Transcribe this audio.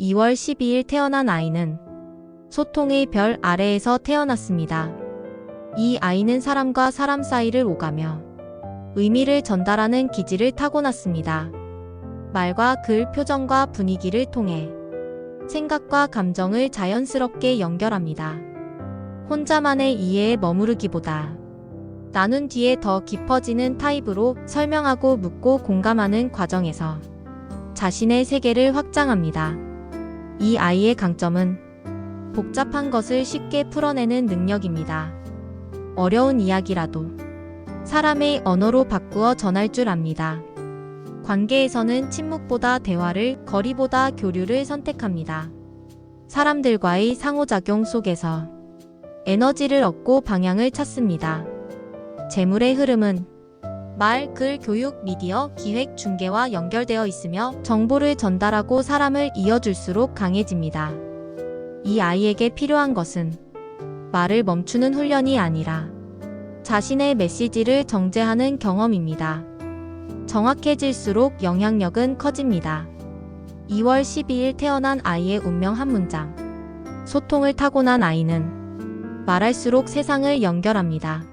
2월 12일 태어난 아이는 소통의 별 아래에서 태어났습니다. 이 아이는 사람과 사람 사이를 오가며 의미를 전달하는 기질을 타고났습니다. 말과 글, 표정과 분위기를 통해 생각과 감정을 자연스럽게 연결합니다. 혼자만의 이해에 머무르기보다 나눈 뒤에 더 깊어지는 타입으로 설명하고 묻고 공감하는 과정에서 자신의 세계를 확장합니다. 이 아이의 강점은 복잡한 것을 쉽게 풀어내는 능력입니다. 어려운 이야기라도 사람의 언어로 바꾸어 전할 줄 압니다. 관계에서는 침묵보다 대화를, 거리보다 교류를 선택합니다. 사람들과의 상호작용 속에서 에너지를 얻고 방향을 찾습니다. 재물의 흐름은 말, 글, 교육, 미디어, 기획, 중개와 연결되어 있으며 정보를 전달하고 사람을 이어줄수록 강해집니다. 이 아이에게 필요한 것은 말을 멈추는 훈련이 아니라 자신의 메시지를 정제하는 경험입니다. 정확해질수록 영향력은 커집니다. 2월 12일 태어난 아이의 운명 한 문장. 소통을 타고난 아이는 말할수록 세상을 연결합니다.